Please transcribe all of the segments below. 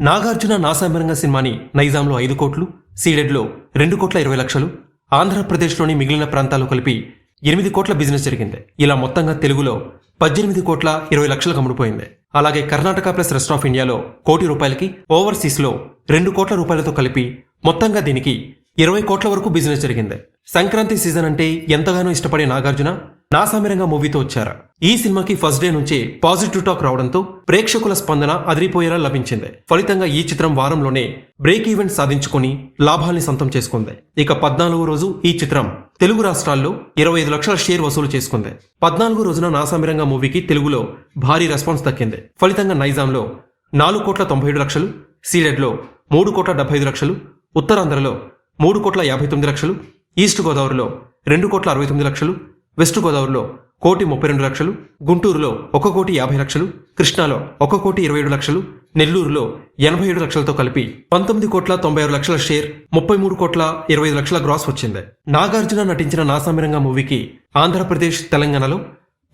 నాగార్జున నాసాంబరంగ సినిమాని నైజాంలో ఐదు కోట్లు సీడెడ్లో రెండు కోట్ల ఇరవై లక్షలు ఆంధ్రప్రదేశ్లోని మిగిలిన ప్రాంతాలు కలిపి ఎనిమిది కోట్ల బిజినెస్ జరిగింది. ఇలా మొత్తంగా తెలుగులో పద్దెనిమిది కోట్ల ఇరవై లక్షలకు అమ్ముడుపోయింది అలాగే కర్ణాటక ప్లస్ రెస్ట్ ఆఫ్ ఇండియాలో కోటి రూపాయలకి ఓవర్సీస్లో రెండు కోట్ల రూపాయలతో కలిపి మొత్తంగా దీనికి ఇరవై కోట్ల వరకు బిజినెస్ జరిగింది. సంక్రాంతి సీజన్ అంటే ఎంతగానో ఇష్టపడే నాగార్జున నాసామిరంగ మూవీతో వచ్చారు. ఈ సినిమాకి ఫస్ట్ డే నుంచే పాజిటివ్ టాక్ రావడంతో ప్రేక్షకుల స్పందన అదిరిపోయేలా లభించింది. ఫలితంగా ఈ చిత్రం వారంలోనే బ్రేక్ ఈవెంట్ సాధించుకుని లాభాల్ని సొంతం చేసుకుంది. ఇక పద్నాలుగో రోజు ఈ చిత్రం తెలుగు రాష్ట్రాల్లో ఇరవై ఐదు లక్షల షేర్ వసూలు చేసుకుంది. పద్నాలుగో రోజున నాసామిరంగా మూవీకి తెలుగులో భారీ రెస్పాన్స్ దక్కింది. ఫలితంగా నైజాంలో నాలుగు కోట్ల తొంభై ఏడు లక్షలు సీడెడ్లో మూడు కోట్ల డెబ్బై ఐదు లక్షలు ఉత్తరాంధ్రలో మూడు కోట్ల యాభై తొమ్మిది లక్షలు ఈస్ట్ గోదావరిలో రెండు కోట్ల అరవై తొమ్మిది లక్షలు వెస్ట్ గోదావరిలో కోటి ముప్పై రెండు లక్షలు గుంటూరులో ఒక కోటి యాభై లక్షలు కృష్ణాలో ఒక కోటి ఇరవై ఏడు లక్షలు నెల్లూరులో ఎనభై ఏడు లక్షలతో కలిపి పంతొమ్మిది కోట్ల తొంభై ఆరు లక్షల షేర్ ముప్పై మూడు కోట్ల ఇరవై ఐదు లక్షల గ్రాస్ వచ్చింది. నాగార్జున నటించిన నాసామిరంగ మూవీకి ఆంధ్రప్రదేశ్ తెలంగాణలో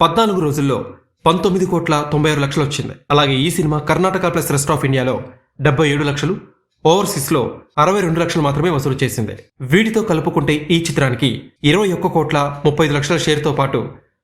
పద్నాలుగు రోజుల్లో పంతొమ్మిది కోట్ల తొంభై ఆరు లక్షలు వచ్చింది. అలాగే ఈ సినిమా కర్ణాటక ప్లస్ రెస్ట్ ఆఫ్ ఇండియాలో డెబ్బై ఏడు లక్షలు ఓవర్సీస్లో అరవై రెండు లక్షలు మాత్రమే వసూలు చేసింది. వీటితో కలుపుకుంటే ఈ చిత్రానికి ఇరవై ఒక్క కోట్ల ముప్పై ఐదు లక్షల షేర్తో పాటు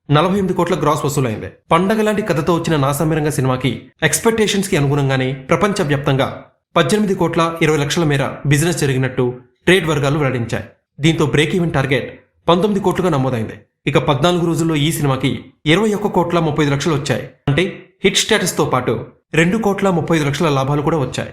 నలభై ఎనిమిది కోట్ల గ్రాస్ వసూలైంది. పండగ లాంటి కథతో వచ్చిన నాసమ్మిరంగ సినిమాకి ఎక్స్పెక్టేషన్స్కి అనుగుణంగానే ప్రపంచవ్యాప్తంగా పద్దెనిమిది కోట్ల ఇరవై లక్షల మేర బిజినెస్ జరిగినట్టు ట్రేడ్ వర్గాలు వెల్లడించాయి. దీంతో బ్రేక్ ఈవెన్ టార్గెట్ పంతొమ్మిది కోట్లుగా నమోదైంది. ఇక పద్నాలుగు రోజుల్లో ఈ సినిమాకి ఇరవై ఒక్క కోట్ల ముప్పై ఐదు లక్షలు వచ్చాయి. అంటే హిట్ స్టేటస్తో పాటు రెండు కోట్ల ముప్పై ఐదు లక్షల లాభాలు కూడా వచ్చాయి.